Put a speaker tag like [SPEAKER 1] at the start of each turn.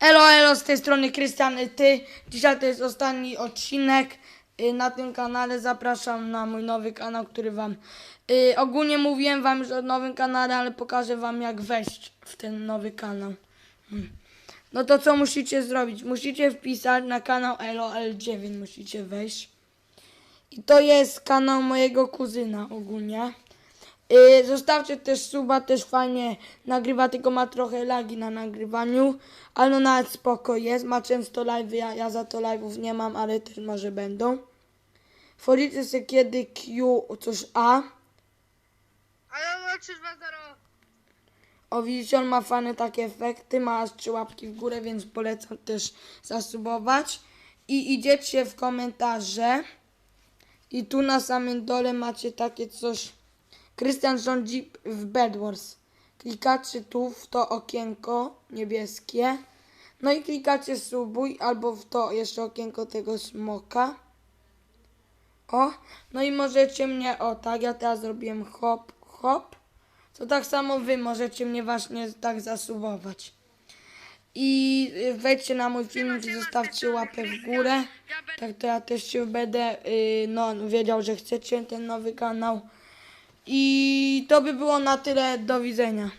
[SPEAKER 1] Elo, elo, z tej strony Krystian, ty. Dzisiaj to jest ostatni odcinek y, na tym kanale. Zapraszam na mój nowy kanał, który wam... Y, ogólnie mówiłem wam już o nowym kanale, ale pokażę wam jak wejść w ten nowy kanał. Hmm. No to co musicie zrobić? Musicie wpisać na kanał LOL9, musicie wejść. I to jest kanał mojego kuzyna ogólnie. Yy, zostawcie też suba, też fajnie nagrywa, tylko ma trochę lagi na nagrywaniu, ale no nawet spoko jest, ma często live, ja, ja za to live'ów nie mam, ale też może będą. Wchodzicie sobie kiedy Q, coś A,
[SPEAKER 2] Ale 320.
[SPEAKER 1] o widzicie, on ma fajne takie efekty, ma aż trzy łapki w górę, więc polecam też zasubować. I idziecie w komentarze i tu na samym dole macie takie coś, Krystian rządzi w Bedwars. Klikacie tu w to okienko niebieskie, no i klikacie subuj albo w to jeszcze okienko tego smoka. O, no i możecie mnie, o tak, ja teraz zrobiłem hop, hop. To tak samo wy możecie mnie właśnie tak zasubować. I wejdźcie na mój filmik i zostawcie łapę w górę. Tak to ja też się będę y, no, wiedział, że chcecie ten nowy kanał. I to by było na tyle. Do widzenia.